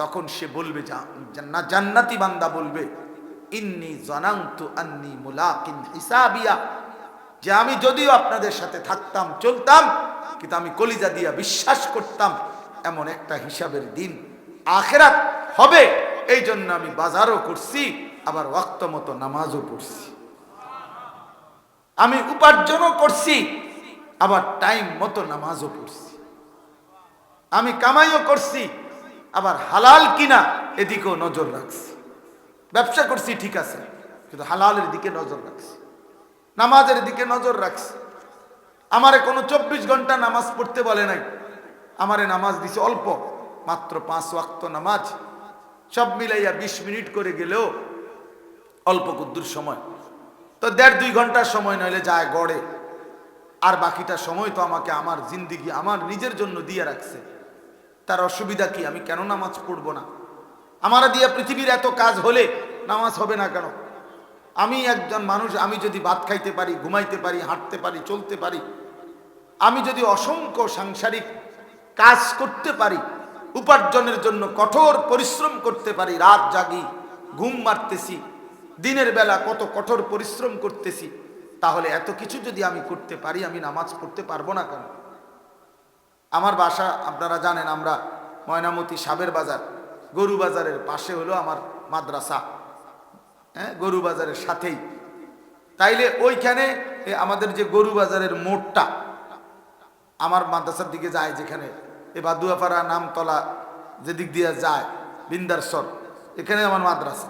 তখন সে বলবে না জান্নাতি বান্দা বলবে, ইন্নি জনান্তু আন্নি মুলাকিন হিসাবিয়া। যে আমি যদিও আপনাদের সাথে থাকতাম, চলতাম, কিন্তু আমি কলিজা দিয়া বিশ্বাস করতাম, এমন একটা হিসাবের দিন আখেরাত হবে এই জন্য আমি বাজারও করছি, আবার ওয়াক্ত মতো নামাজও পড়ছি। আমি উপার্জনও করছি, আবার টাইম মতো নামাজও পড়ছি। আমি কামাইও করছি আবার হালাল কিনা এদিকেও নজর রাখছি। ব্যবসা করছি, ঠিক আছে, কিন্তু হালালের দিকে নজর রাখছি। নামাজের দিকে নজর রাখছি। আমারে কোনো চব্বিশ ঘণ্টা নামাজ পড়তে বলে নাই। আমারে নামাজ দিছে অল্প, মাত্র পাঁচ ওয়াক্ত নামাজ। সব মিলাইয়া বিশ মিনিট করে গেলেও অল্প কুদ্দুর সময়। তো দেড় দুই ঘণ্টার সময় নইলে যায় গড়ে। আর বাকিটা সময় তো আমাকে আমার জিন্দিগি আমার নিজের জন্য দিয়ে রাখছে। তার অসুবিধা কি? আমি কেন নামাজ পড়ব না? আমার দিয়ে পৃথিবীর এত কাজ হলে নামাজ হবে না কেন? আমি একজন মানুষ, আমি যদি ভাত খাইতে পারি, ঘুমাইতে পারি, হাঁটতে পারি, চলতে পারি, আমি যদি অসংখ্য সাংসারিক কাজ করতে পারি, উপার্জনের জন্য কঠোর পরিশ্রম করতে পারি, রাত জাগি, ঘুম মারতেছি, দিনের বেলা কত কঠোর পরিশ্রম করতেছি, তাহলে এত কিছু যদি আমি করতে পারি, আমি নামাজ পড়তে পারব না কেন? আমার বাসা, আপনারা জানেন আমরা ময়নামতি সাবের বাজার, গরু বাজারের পাশে হলো আমার মাদ্রাসা। হ্যাঁ গরু বাজারের সাথেই। তাইলে ওইখানে আমাদের যে গরু বাজারের মোড়টা, আমার মাদ্রাসার দিকে যায় যেখানে, এ বাদুয়াপাড়া নামতলা যেদিক দিয়ে যায়, বিন্দারসর, এখানে আমার মাদ্রাসা।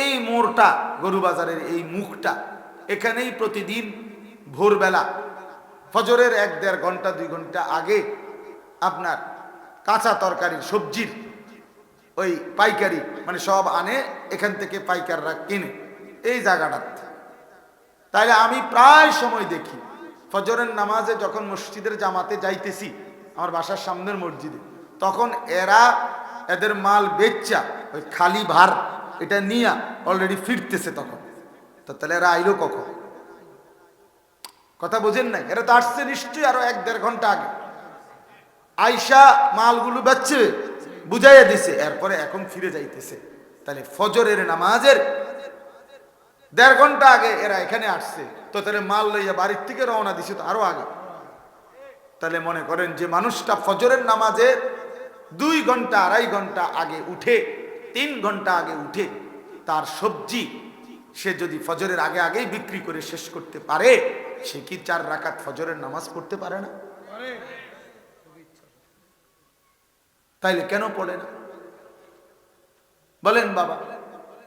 এই মোড়টা, গরু বাজারের এই মুখটা, এখানেই প্রতিদিন ভোরবেলা ফজরের এক দেড় ঘণ্টা, দুই ঘণ্টা আগে আপনার কাঁচা তরকারি, সবজির ওই পাইকারি মানে সব আনে, এখান থেকে পাইকাররা কিনে। এই জায়গাটাতে। তাইলে আমি প্রায় সময় দেখি, ফজরের নামাজে যখন মসজিদের জামাতে যাইতেছি, আমার বাসার সামনের মসজিদে, তখন এরা এদের মাল বেচ্চা ওই খালি ভার, এটা নিয়ে অলরেডি ফিরতেছে তখন। তো তাহলে এরা আইলো কখন? কথা বোঝেন নাই? এরা তো আসছে নিশ্চয়ই আরও এক দেড় ঘণ্টা আগে। আইসা মালগুলো বেচছে, বুঝাইয়া দিছে, এরপরে এখন ফিরে যাইতেছে। তাহলে ফজরের নামাজের দেড় ঘণ্টা আগে এরা এখানে আসছে। তো তাহলে মাল লইয়া বাড়ির থেকে রওনা দিছে তো আরও আগে। তাহলে মনে করেন যে মানুষটা ফজরের নামাজের দুই ঘণ্টা, আড়াই ঘণ্টা আগে উঠে, তিন ঘণ্টা আগে উঠে তার সবজি সে যদি ফজরের আগে আগেই বিক্রি করে শেষ করতে পারে সে কি চার রাকাত ফজরের নামাজ পড়তে পারে না? তাইলে কেন পড়ে না? বলেন বাবা,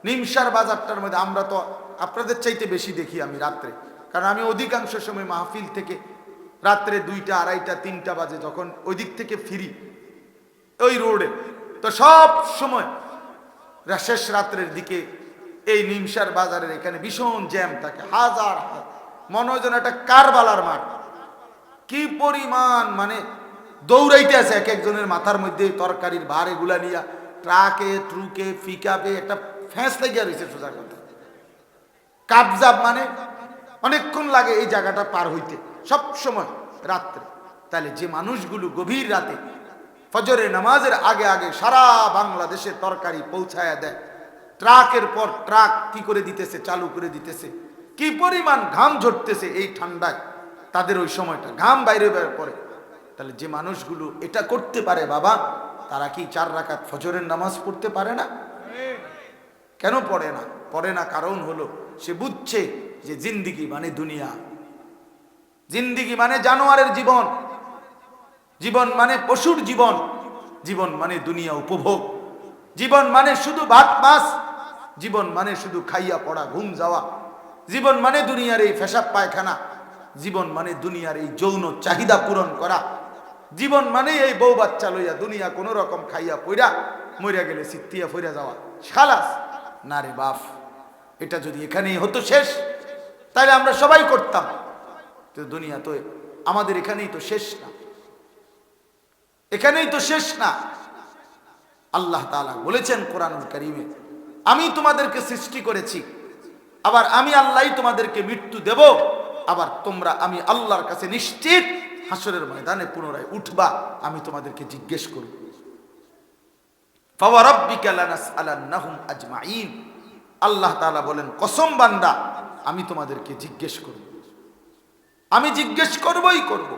নিমসার বাজারটার মধ্যে আমরা তো আপনাদের চাইতে বেশি দেখি আমি রাত্রে। কারণ আমি অধিকাংশ সময় মাহফিল থেকে রাত্রে দুইটা, আড়াইটা, তিনটা বাজে যখন ওই দিক থেকে ফিরি, ওই রোডে, তো সব সময় শেষ রাত্রের দিকে এই নিমসার বাজারের এখানে ভীষণ জ্যাম থাকে, হাজার হাজার। মনে হয় যেন একটা কারবালার মাঠ। কি পরিমাণ মানে দৌড়াইতে আছে এক একজনের মাথার মধ্যে তরকারির ভার এগুলা নিয়া, ট্রাকে, ট্রুকে ফিকাপে একটা ফ্যাঁস লেগে রয়েছে সোজা কথা। কাবজাব মানে অনেকক্ষণ লাগে এই জায়গাটা পার হইতে, সব সময় রাত্রে। তাহলে যে মানুষগুলো গভীর রাতে ফজরের নামাজের আগে আগে সারা বাংলাদেশে তরকারি পৌঁছায়া দেয়, ট্রাকের পর ট্রাক কি করে দিতেছে, চালু করে দিতেছে কি পরিমাণ ঘাম ঝরতেছে এই ঠান্ডায়? তাদের ওই সময়টা, ঘাম বাইরে বের পরে। তাহলে যে মানুষগুলো এটা করতে পারে বাবা, তারা কি চার রাকাত ফজরের নামাজ পড়তে পারে না? কেন পড়ে না? পড়ে না কারণ হলো, সে বুঝছে যে জিন্দিগি মানে দুনিয়া। জিন্দিগি মানে জানোয়ারের জীবন। জীবন মানে পশুর জীবন। জীবন মানে দুনিয়া উপভোগ। জীবন মানে শুধু ভাত মাছ। জীবন মানে শুধু খাইয়া পড়া, ঘুম যাওয়া। জীবন মানে দুনিয়ার এই ফেসাব পায়খানা। জীবন মানে দুনিয়ার এই যৌন চাহিদা পূরণ করা। জীবন মানে এই বউ বাচ্চা লইয়া দুনিয়া কোনো রকম খাইয়া পইরা মরিয়া গেলে সিত্তিয়া ফইরা যাওয়া। খালাস না রে বাপ, এটা যদি এখানেই হতো শেষ তাহলে আমরা সবাই করতাম। তো দুনিয়া তো আমাদের এখানেই তো শেষ না। এখানেই তো শেষ না। আল্লাহ তাআলা বলেছেন কোরআনুল কারিমে, আমি তোমাদেরকে সৃষ্টি করেছি। আবার আমি আল্লাহ তোমাদেরকে মৃত্যু দেব। আবার তোমরা আমি আল্লাহর কাছে নিশ্চিত হাসরের ময়দানে পুনরায় উঠবা, আমি তোমাদেরকে জিজ্ঞেস করব। আল্লাহ তাআলা বলেন, কসম বান্দা, আমি তোমাদেরকে জিজ্ঞেস করব। আমি জিজ্ঞেস করবই করব।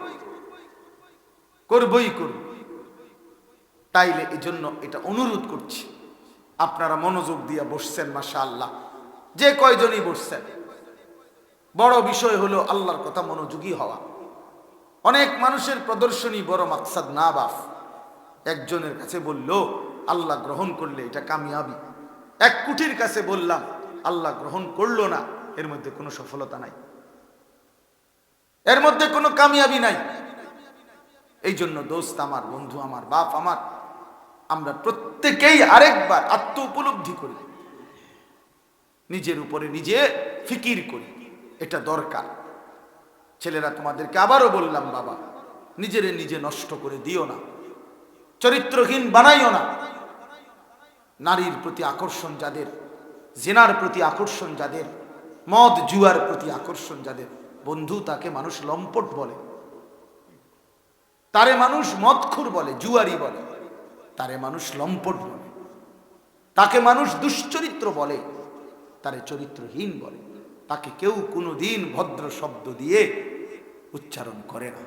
করবই করব। তাইলে এই জন্য এটা অনুরোধ করছি। আপনারা মনোযোগ দিয়ে বসছেন মাশা আল্লাহ যে কয়জনই বসছেন। বড় বিষয় হলো আল্লাহর কথা মনোযোগী হওয়া। অনেক মানুষের প্রদর্শনী বড় মাকসাদ না বাফ। একজনের কাছে বলল, আল্লাহ গ্রহণ করলে এটা কামিয়াবি। এক কুটির কাছে বললাম, আল্লাহ গ্রহণ করল না, এর মধ্যে কোনো সফলতা নাই। এর মধ্যে কোনো কামিয়াবি নাই। এই জন্য দোস্ত আমার, বন্ধু আমার, বাপ আমার, আমরা প্রত্যেকেই আরেকবার আত্ম উপলব্ধি করি। নিজের উপরে নিজে ফিকির করি। এটা দরকার। ছেলেরা তোমাদেরকে আবারও বললাম, বাবা, নিজেরে নিজে নষ্ট করে দিও না। চরিত্রহীন বানাইও না। নারীর প্রতি আকর্ষণ যাদের, জেনার প্রতি আকর্ষণ যাদের, মদ জুয়ার প্রতি আকর্ষণ যাদের, বন্ধু তাকে মানুষ লম্পট বলে। তারে মানুষ মদখুর বলে, জুয়ারি বলে। তারে মানুষ লম্পট বলে। তাকে মানুষ দুশ্চরিত্র বলে। তারে চরিত্রহীন বলে। তাকে কেউ কোনো দিন ভদ্র শব্দ দিয়ে উচ্চারণ করে না।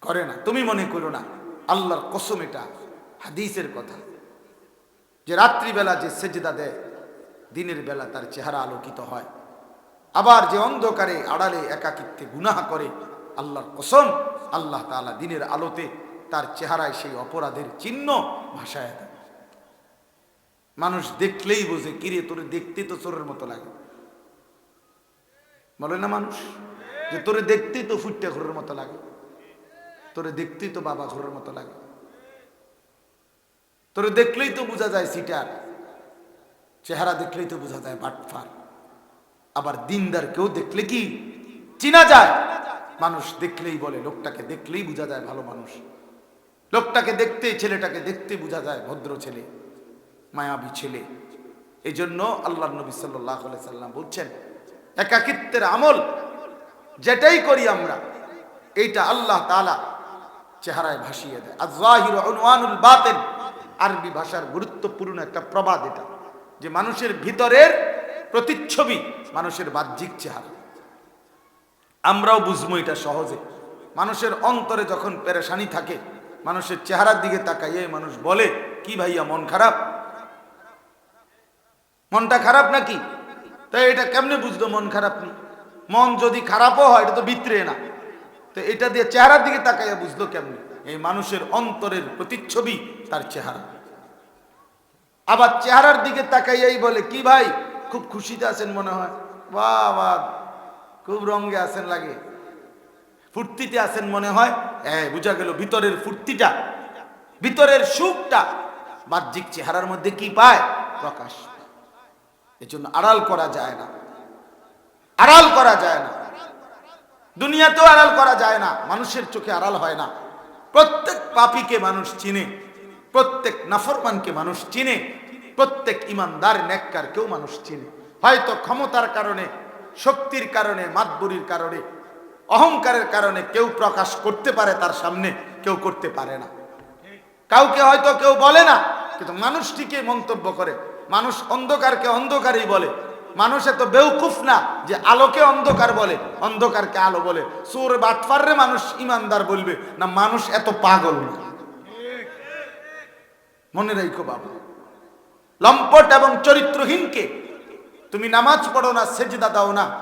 করে না। তুমি মনে করো না, আল্লাহর কসম এটা, হাদিসের কথা। যে রাত্রিবেলা যে সেজদা দেয়, দিনের বেলা তার চেহারা আলোকিত হয়। আবার যে অন্ধকারে আড়ালে একাকিত্বে গুনাহ করে, আল্লাহর কসম, আল্লাহ তালা দিনের আলোতে তার চেহারায় সেই অপরাধের চিহ্ন ভাসায় দেয়। মানুষ দেখলেই বোঝে, কিরে, তোরে দেখতে তো চোরের মতো লাগে। বলে না মানুষ? যে তোরে দেখতেই তো ফুটটা ঘোরের মতো লাগে। তোরে দেখতেই তো বাবা ঘোরের মতো লাগে। তোরে দেখলেই তো বোঝা যায় সিটার। চেহারা দেখলেই তো বোঝা যায় বাটফার। আবার দিনদার কেউ দেখলে কি? চিনা যায়। মানুষ দেখলেই বলে, লোকটাকে দেখলেই বোঝা যায় ভালো মানুষ। লোকটাকে দেখতে, ছেলেটাকে দেখতে বোঝা যায় ভদ্র ছেলে। মায়াবী ছেলে। এই জন্য আল্লাহ নবী সাল্লাহ সাল্লাম বলছেন, একাকিত্বের আমল যেটাই করি আমরা, এইটা আল্লাহ তালা চেহারায় ভাসিয়ে দেয়। আজহির অনুয়ানুল বাতেন, আরবি ভাষার গুরুত্বপূর্ণ একটা প্রবাদ এটা, যে মানুষের ভিতরের প্রতিচ্ছবি মানুষের বাহ্যিক চেহারা। আমরাও বুঝব এটা সহজে। মানুষের অন্তরে যখন পেরেশানি থাকে, মানুষের চেহারার দিকে তাকাইয়ে মানুষ বলে, কি ভাইয়া, মন খারাপ? মনটা খারাপ নাকি? তাই এটা কেমনে বুঝতো মন খারাপ নেই মন যদি খারাপও হয়, এটা তো বিত্রে না। তো এটা দিয়ে চেহারার দিকে তাকাইয়া বুঝলো কেমনে? এই মানুষের অন্তরের প্রতিচ্ছবি তার চেহারা। আবার চেহারার দিকে তাকাইয়াই বলে, কি ভাই, খুব খুশিতে আছেন মনে হয়? বাহ বাহ খুব রঙে আছেন লাগে। ফুর্তিতে আছেন মনে হয়? হ্যাঁ বুঝা গেল, ভিতরের ফুর্তিটা, ভিতরের সুখটা, বাহ্যিক চেহারার মধ্যে কি পায়? প্রকাশ। এই জন্য আড়াল করা যায় না। আড়াল করা যায় না। দুনিয়াতেও আড়াল করা যায় না। মানুষের চোখে আড়াল হয় না। প্রত্যেক পাপীকে মানুষ চিনে। প্রত্যেক নাফরমানকে মানুষ চিনে। প্রত্যেক ইমানদার নেককার কেউ মানুষ চিনে। হয়তো ক্ষমতার কারণে, শক্তির কারণে, মাতবুরির কারণে, অহংকারের কারণে কেউ প্রকাশ করতে পারে তার সামনে, কেউ করতে পারে না। কাউকে হয়তো কেউ বলে না, কিন্তু মানুষটিকে মন্তব্য করে। মানুষ অন্ধকারকে অন্ধকারই বলে। মানুষ এত বেউকুফ না যে আলোকে অন্ধকার বলে। অন্ধকারকে আলো বলে। সুর বাটফাররে মানুষ ইমানদার বলবে, না, মানুষ এত পাগল না। মনে রাখো বাবা, লম্পট এবং চরিত্রহীনকে তুমি নামাজ পড়ো না, সেজদা দাও না।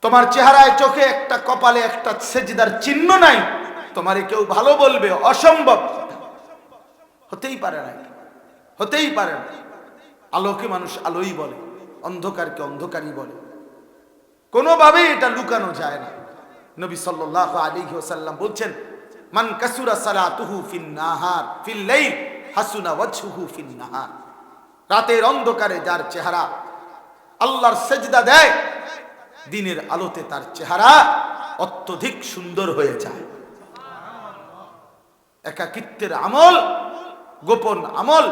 তোমার চেহারায় চোখে একটা, কপালে একটা সেজদার চিহ্ন নাই। তোমারে কেউ ভালো বলবে, অসম্ভব। হতেই পারে না হতেই পারে না। আলোকে মানুষ আলোই বলে, অন্ধকারকে অন্ধকারই বলে। কোনোভাবেই এটা লুকানো যায় না। নবী সাল্লাল্লাহু আলাইহি ওয়াসাল্লাম বলছেন, মান কাসুরা সালাতুহু ফিন নাহার, ফিল লাইল, হাসুনা ওয়াজহুহু ফিন নাহার। রাতের অন্ধকারে যার চেহারা আল্লাহর সেজদা দেয়, দিনের আলোতে তার চেহারা অত্যধিক সুন্দর হয়ে যায়। একাকিত্বের আমল, গোপন আমল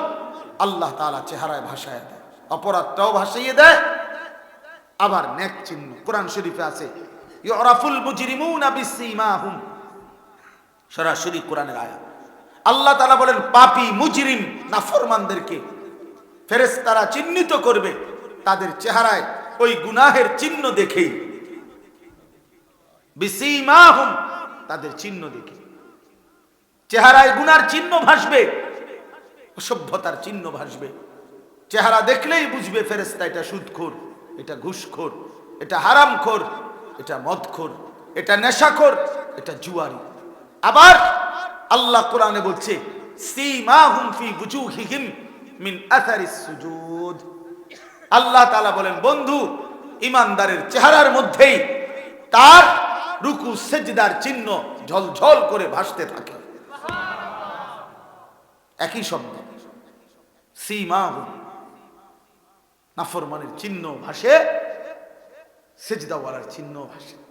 আল্লাহ তালা চেহারায় ভাসায় দেয় অপরাধটাও ভাসাইয়ে দেয়। আবার নেক চিহ্ন, কোরআন শরীফে আছে, ইউরাফুল মুজরিমুনা বিসীমাহুম। সরাসরি কোরআনের আয়াত। আল্লাহ তালা বলেন, পাপি, মুজরিম, নাফরমানদেরকে ফেরেশতারা চিহ্নিত করবে তাদের চেহারায় ওই গুনাহের চিহ্ন দেখেই বিসীমাহুম, তাদের চিহ্ন দেখে। চেহারায় গুনার চিহ্ন ভাসবে অসভ্যতার চিহ্ন ভাসবে। চেহারা দেখলেই বুঝবে ফেরেস্তা এটা সুদখোর, এটা ঘুষখোর, এটা হারামখোর, এটা মদখোর, এটা নেশাখোর, এটা জুয়ারি। আবার আল্লাহ কোরআনে বলছে আল্লাহ তাআলা বলেন, বন্ধু ইমানদারের চেহারার মধ্যেই তার রুকু, সেজদার চিহ্ন ঝলঝল করে ভাসতে থাকে। একই শব্দ। সীমা নাফরমানের চিহ্ন ভাসে সেজদাওয়ালার চিহ্ন ভাসে।